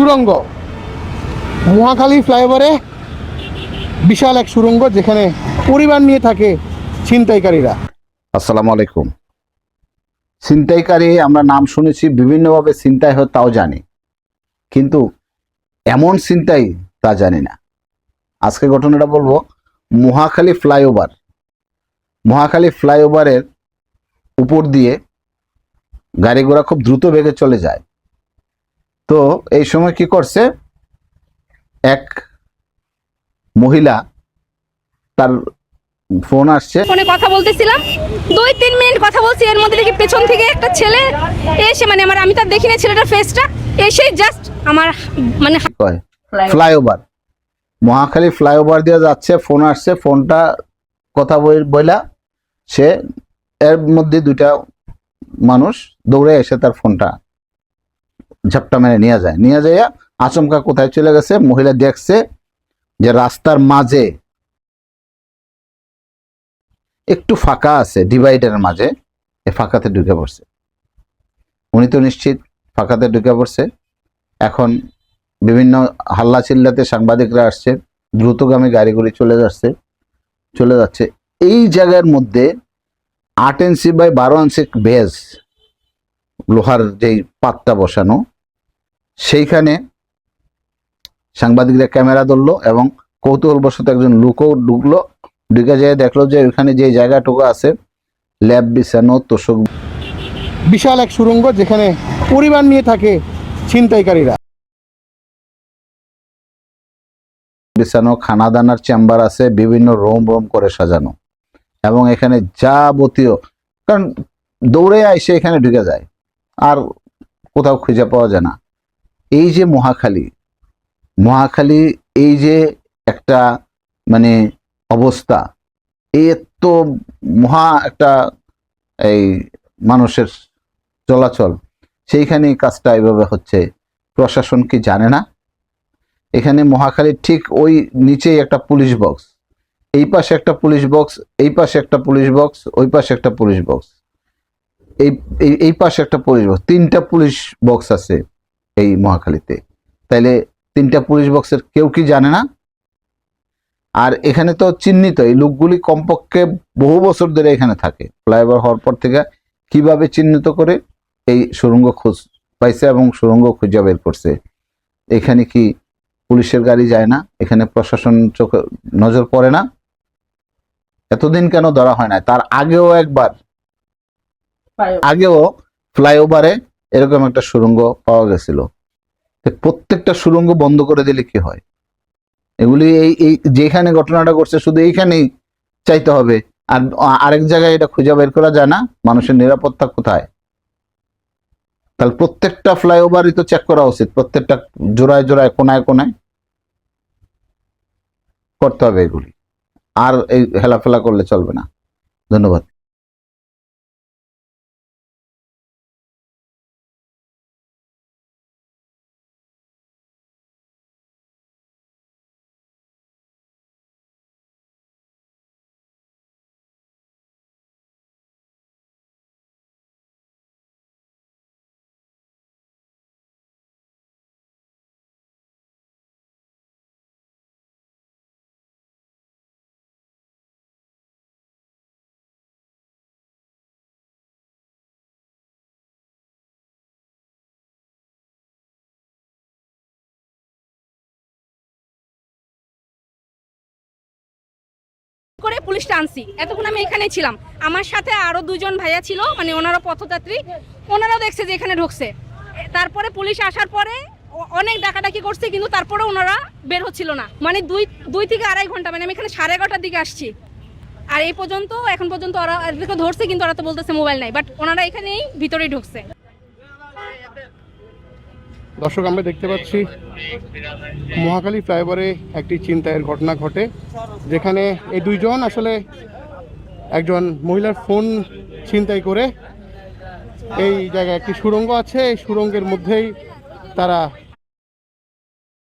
সুরঙ্গ। মহাখালী ফ্লাইওভারে বিশাল এক সুরঙ্গ যেখানে পরিবার নিয়ে থাকে ছিনতাইকারীরা। আসসালামু আলাইকুম। ছিনতাইকারী, আমরা নাম শুনেছি, বিভিন্নভাবে ছিনতাই হয়, তাও জানি। কিন্তু এমন ছিনতাই তা জানি না। আজকে ঘটনাটা বলব, মহাখালী ফ্লাইওভার। মহাখালী ফ্লাইওভারের উপর দিয়ে গাড়ি ঘোড়া খুব দ্রুত বেগে চলে যায়। তো এই সময় কি করছে? এক মহিলা তার ফোন আসছে। ফোনে কথা বলতেছিলাম। দুই তিন মিনিট কথা বলছি এর মধ্যে দেখি পেছন থেকে একটা ছেলে এসে মানে আমার আমি তার দেখি না ছেলেটার ফেসটা এসে জাস্ট আমার মানে ফ্লাইওভার মহাখালী ফ্লাইওভার দিয়ে যাচ্ছে ফোন আসছে ফোনটা কথা বই- বইলা সে এর মধ্যে দুইটা মানুষ দৌড়ে এসে তার ফোনটা ঝাপটা মেরে নিয়ে যায়। নিয়ে যাইয়া আচমকা কোথায় চলে গেছে? মহিলা দেখছে যে রাস্তার মাঝে একটু ফাঁকা আছে ডিভাইডারের মাঝে, এ ফাঁকাতে ঢুকে পড়ছে। উনি তো নিশ্চিত ফাঁকাতে ঢুকে পড়ছে। এখন বিভিন্ন হাল্লা চিল্লাতে সাংবাদিকরা আসছে, দ্রুতগামী গাড়িগুলি চলে যাচ্ছে চলে যাচ্ছে। এই জায়গার মধ্যে আট ইঞ্চি বাই বারো ইঞ্চি বেজ লোহার যেই পাতটা বসানো সাংবাদিকরা ক্যামেরা ধরলো এবং কৌতূহলবশত একজন লোকও ঢুকলো। ঢুকে যেয়ে দেখল যে ওইখানে যে জায়গাটুকু আছে ল্যাব বিছানো তোষক। বিশাল এক সুরঙ্গ যেখানে পরিবার নিয়ে থাকে ছিনতাইকারীরা। বিছানো খানা দানার চেম্বার আছে বিভিন্ন রোম রোম করে সাজানো। এবং এখানে যাবতীয় কারণ দৌড়ে আইসে এখানে ঢুকে যায় আর কোথাও খুঁজে পাওয়া যায় না। এই যে মহাখালী মহাখালী এই যে একটা মানে অবস্থা এই এত মহা একটা এই মানুষের চলাচল, সেইখানে কাজটা এভাবে হচ্ছে, প্রশাসন কি জানে না? এখানে মহাখালীর ঠিক ওই নিচেই একটা পুলিশ বক্স, এই পাশে একটা পুলিশ বক্স, এই পাশে একটা পুলিশ বক্স, ওই পাশে একটা পুলিশ বক্স এই- এই পাশে একটা পুলিশ বক্স, তিনটা পুলিশ বক্স আছে। এই মহাখালীতে। তাইলে তিনটা পুলিশ বক্সের কেউ কি জানে না? আর এখানে তো চিহ্নিত এই লোকগুলি কমপক্ষে বহু বছর ধরে এখানে থাকে। ফ্লাইওভার হওয়ার পর থেকে কীভাবে চিহ্নিত করে এই সুরঙ্গ খোঁজ পাইছে এবং সুরঙ্গ খুঁজে বের করছে? এখানে কি পুলিশের গাড়ি যায় না? এখানে প্রশাসন চোখে নজর পড়ে না? এতদিন কেন ধরা হয় না? তার আগেও একবার আগেও ফ্লাইওভারে এরকম একটা সুড়ঙ্গ পাওয়া গেছিল। প্রত্যেকটা সুড়ঙ্গ বন্ধ করে দিলে কি হয়? এগুলি এই এই যেখানে ঘটনাটা ঘটছে শুধু এইখানেই চাইতে হবে। আর, আরেক জায়গায় এটা খুঁজে বের করা যায় না, মানুষের নিরাপত্তা কোথায়? তাহলে প্রত্যেকটা ফ্লাইওভারই তো চেক করা উচিত, প্রত্যেকটা জোড়ায় জোড়ায়, কোনায় কোনায়। করতে হবে এগুলি। আর এই হেলাফেলা করলে চলবে না। ধন্যবাদ। করে পুলিশটা আনছি। এতক্ষণ আমি এখানে ছিলাম। আমার সাথে আরও দুজন ভাইয়া ছিল মানে ওনারা পথযাত্রী। ওনারাও দেখছে যে এখানে ঢুকছে। তারপরে পুলিশ আসার পরে অনেক ডাকাডাকি করছে, কিন্তু তারপরে ওনারা বের হচ্ছিল না। মানে দুই দুই থেকে আড়াই ঘণ্টা মানে আমি এখানে সাড়ে এগারোটার দিকে আসছি। আর এই পর্যন্ত, এখন পর্যন্ত ওরা ধরছে, কিন্তু ওরা তো বলতেছে মোবাইল নাই। বাট ওনারা এখানেই ভিতরেই ঢুকছে। দর্শক, আমরা দেখতে পাচ্ছি মহাকালী ফ্লাইওভারে একটি চিন্তায়ের ঘটনা ঘটে, যেখানে এই দুইজন আসলে একজন মহিলার ফোন ছিনতাই করে এই জায়গায় একটি সুড়ঙ্গ আছে, এই সুড়ঙ্গের মধ্যেই তারা